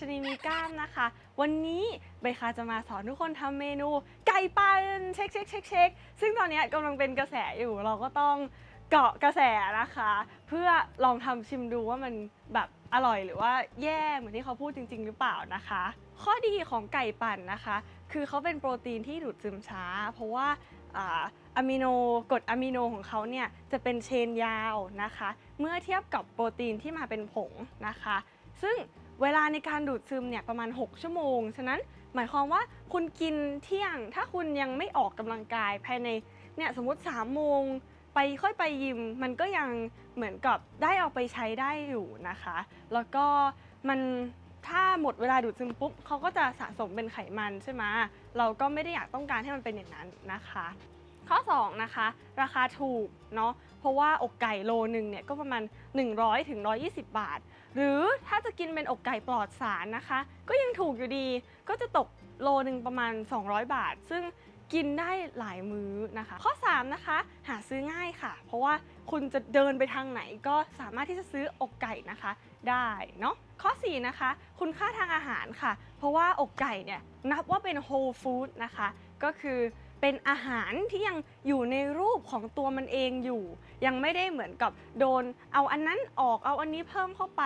ชนีมีก้ามนะคะ วันนี้ใบคาจะมาสอนทุกคนทำเมนู ไก่ปั่นเช็คเช็คเช็คเช็คซึ่งตอนนี้กำลังเป็นกระแสอยู่เราก็ต้องเกาะกระแสนะคะ เพื่อลองทำชิมดูว่ามันแบบอร่อยหรือว่าแย่เหมือนที่เขาพูดจริง ๆ หรือเปล่านะคะ ข้อดีของไก่ปั่นนะคะ คือเขาเป็นโปรตีนที่ดูดซึมช้า เพราะว่าอ่าอะมิโนกรดอะมิโนของเขาเนี่ยจะเป็นเชนยาวนะคะ เมื่อเทียบกับโปรตีนที่มาเป็นผงนะคะ ซึ่ง เวลาในการดูดซึมเนี่ยประมาณ 6 ชั่วโมง ฉะนั้นหมายความว่าคุณกินเที่ยง ถ้าคุณยังไม่ออกกำลังกายภายในเนี่ยสมมติ3โมงไปค่อยไปยิมมันก็ยังเหมือนกับได้เอาไปใช้ได้อยู่นะคะ แล้วก็มันถ้าหมดเวลาดูดซึมปุ๊บเขาก็จะสะสมเป็นไขมันใช่ไหมเราก็ไม่ได้อยากต้องการให้มันเป็นอย่างนั้นนะคะ ข้อ 2 นะคะ ราคาถูกเนาะเพราะว่าอกไก่โลหนึ่งเนี่ยก็ประมาณ 100ถึง120บาท หรือถ้าจะกินเป็นอกไก่ปลอดสารนะคะ ก็ยังถูกอยู่ดีก็จะตกโลหนึ่งประมาณ 200 บาท ซึ่งกินได้หลายมื้อนะคะ ข้อ 3 นะคะ หาซื้อง่ายค่ะ เพราะว่าคุณจะเดินไปทางไหนก็สามารถที่จะซื้ออกไก่นะคะ ได้เนาะข้อ 4 นะคะ คุณค่าทางอาหารค่ะ เพราะว่าอกไก่เนี่ยนับว่าเป็น whole food นะคะ ก็คือ เป็นอาหารที่ยังอยู่ในรูปของตัวมันเองอยู่ ยังไม่ได้เหมือนกับโดนเอาอันนั้นออกเอาอันนี้เพิ่มเข้าไป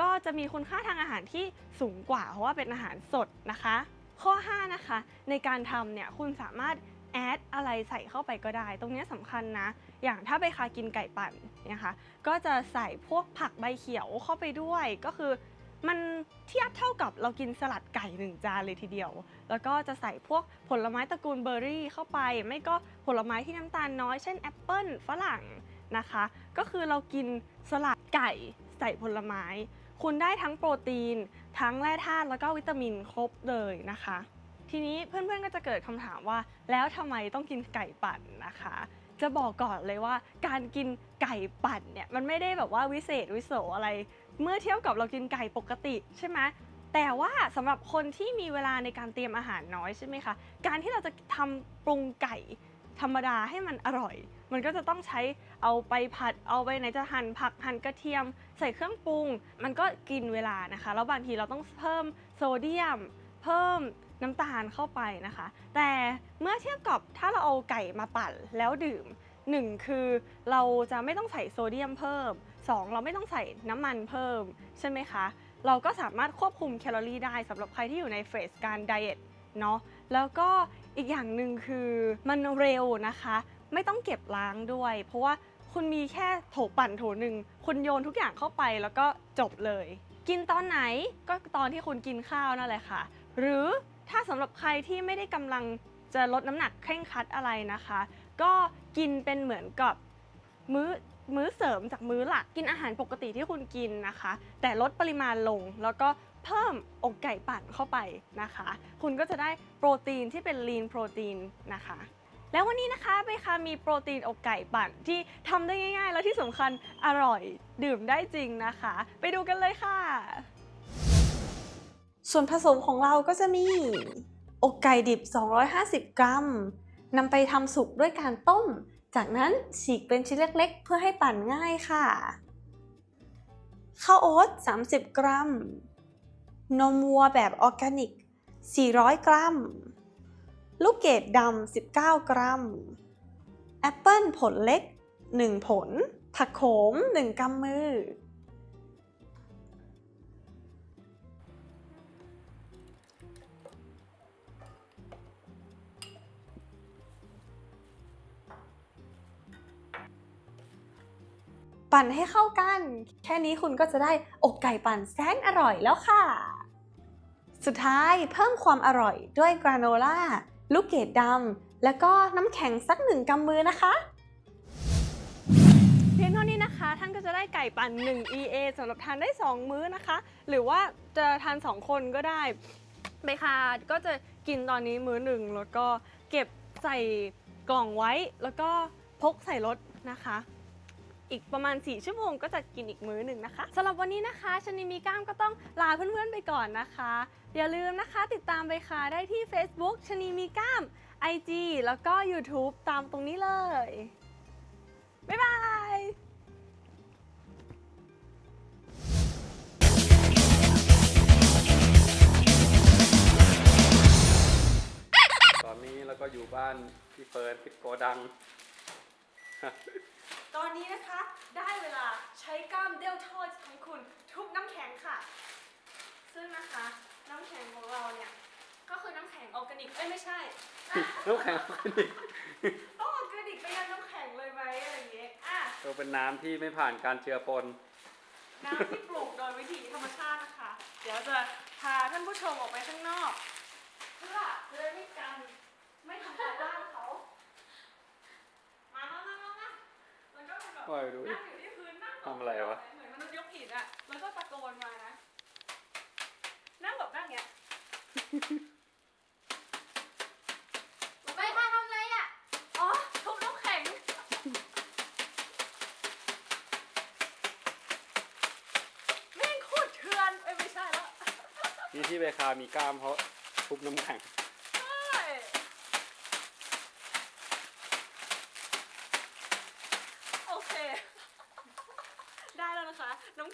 ก็จะมีคุณค่าทางอาหารที่สูงกว่า เพราะว่าเป็นอาหารสดนะคะ ข้อ 5 นะคะ ในการทำเนี่ยคุณสามารถแอดอะไรใส่เข้าไปก็ได้ ตรงนี้สำคัญนะ อย่างถ้าไปคากินไก่ปั่นนะคะ ก็จะใส่พวกผักใบเขียวเข้าไปด้วย ก็คือ มันเทียบเท่ากับเรากินสลัดไก่หนึ่งจานเลยทีเดียว แล้วก็จะใส่พวกผลไม้ตระกูลเบอร์รี่เข้าไป ไม่ก็ผลไม้ที่น้ำตาลน้อย เช่นแอปเปิลฝรั่งนะคะ ก็คือเรากินสลัดไก่ใส่ผลไม้ คุณได้ทั้งโปรตีน ทั้งแร่ธาตุแล้วก็วิตามินครบเลยนะคะ ทีนี้เพื่อนๆก็จะเกิดคำถามว่า แล้วทำไมต้องกินไก่ปั่นนะคะจะบอกก่อนเลยว่าการกินไก่ปั่นเนี่ยมันไม่ได้แบบว่าวิเศษวิโสอะไร เมื่อเทียบกับเรากินไก่ปกติใช่ไหมแต่ว่าสำหรับคนที่มีเวลาในการเตรียมอาหารน้อยใช่ไหมคะการที่เราจะทำปรุงไก่ธรรมดาให้มันอร่อย มันก็จะต้องใช้เอาไปผัดเอาไปไหนจะหั่นผักหั่นกระเทียม ใส่เครื่องปรุง มันก็กินเวลานะคะแล้วบางทีเราต้องเพิ่มโซเดียม เพิ่มน้ำตาลเข้าไปนะคะ แต่เมื่อเทียบกับถ้าเราเอาไก่มาปั่นแล้วดื่ม หนึ่งคือเราจะไม่ต้องใส่โซเดียมเพิ่ม 2 เราไม่ต้องใส่น้ำมันเพิ่ม ใช่ไหมคะ เราก็สามารถควบคุมแคลอรี่ได้สำหรับใครที่อยู่ในเฟสการไดเอทเนาะแล้วก็อีกอย่างหนึ่งคือมันเร็วนะคะ ไม่ต้องเก็บล้างด้วย เพราะว่าคุณมีแค่โถปั่นโถหนึ่งคุณโยนทุกอย่างเข้าไปแล้วก็จบเลย กินตอนไหนก็ตอนที่คุณกินข้าวนั่นแหละค่ะ หรือถ้าสำหรับใครที่ไม่ได้กำลังจะลดน้ำหนักเคร่งครัดอะไรนะคะ ก็กินเป็นเหมือนกับมื้อมื้อเสริมจากมื้อหลักกินอาหารปกติที่คุณกินนะคะ แต่ลดปริมาณลงแล้วก็เพิ่มอกไก่ปั่นเข้าไปนะคะ คุณก็จะได้โปรตีนที่เป็นลีนโปรตีนนะคะ แล้ววันนี้นะคะเบค่ะมีโปรตีนอกไก่ปั่นที่ทำได้ง่าย ๆ และที่สำคัญอร่อยดื่มได้จริงนะคะ ไปดูกันเลยค่ะ ส่วนผสมของเราก็จะมีอกไก่ดิบ 250 กรัม นำไปทำสุกด้วยการต้ม จากนั้นฉีกเป็นชิ้นเล็กๆ เพื่อให้ปั่นง่ายค่ะ ข้าวโอ๊ต 30 กรัม นมวัวแบบออร์แกนิก 400 กรัม ลูกเกดดำ 19 กรัม แอปเปิลผลเล็ก 1 ผล ผักโขม 1กำมือ ปั่นให้เข้ากัน แค่นี้คุณก็จะได้อกไก่ปั่นแสนอร่อยแล้วค่ะ สุดท้ายเพิ่มความอร่อยด้วยกราโนล่าลูกเกดดำแล้วก็น้ำแข็งสักหนึ่งกำมือนะคะเพียงเท่านี้นะคะ ท่านก็จะได้ไก่ปั่น 1 EA สำหรับทานได้ 2 มื้อนะคะ หรือว่าจะทาน 2 คนก็ได้เบคาก็จะกินตอนนี้มื้อหนึ่งแล้วก็เก็บใส่กล่องไว้ แล้วก็พกใส่รถนะคะ อีกประมาณ 4 ชั่วโมงก็จะกินอีกมื้อหนึ่งนะคะสำหรับวันนี้นะคะชนิมีก้ามก็ต้องลาเพื่อนๆไปก่อนนะคะ อย่าลืมนะคะ ติดตามใบคาได้ที่ Facebook ชนิมีก้าม IG แล้วก็ YouTube ตามตรงนี้เลย บ๊ายบายตอนนี้เราก็อยู่บ้านพี่เฟิร์นพี่โกดัง ตอนนี้นะคะ ได้เวลาใช้กล้ามเดลทอดของคุณทุบน้ำแข็งค่ะ ซึ่งนะคะ น้ำแข็งของเราเนี่ย ก็คือน้ำแข็งออร์แกนิกเอ้ยไม่ใช่อะน้ำแข็งออร์แกนิกต้องออร์แกนิกไปยังน้ำแข็งเลยไหมอะไรอย่างเงี้ยอะ ก็เป็นน้ำที่ไม่ผ่านการเจือปน น้ำที่ปลูกโดยวิธีธรรมชาตินะคะ เดี๋ยวจะพาท่านผู้ชมออกไปข้างนอก เพื่อจะได้ไม่กันไม่ทำลายบ้านเขามามามามามาแล้ว ก็เป็นแบบปล่อยดูนั่งอยู่ที่พื้นนั่งทำอะไรวะ เหมือนมนุษย์ยกหินอะแล้วก็ตะโกนมานะ นั่งแบบนั่งเงี้ยไปค่ะทำอะไรอะ อ๋อทุบน้ำแข็งแม่งโคตรเถื่อนเอ้ยไม่ใช่แล้ว นี่ที่เบคามีกล้ามเพราะทุบน้ำแข็ง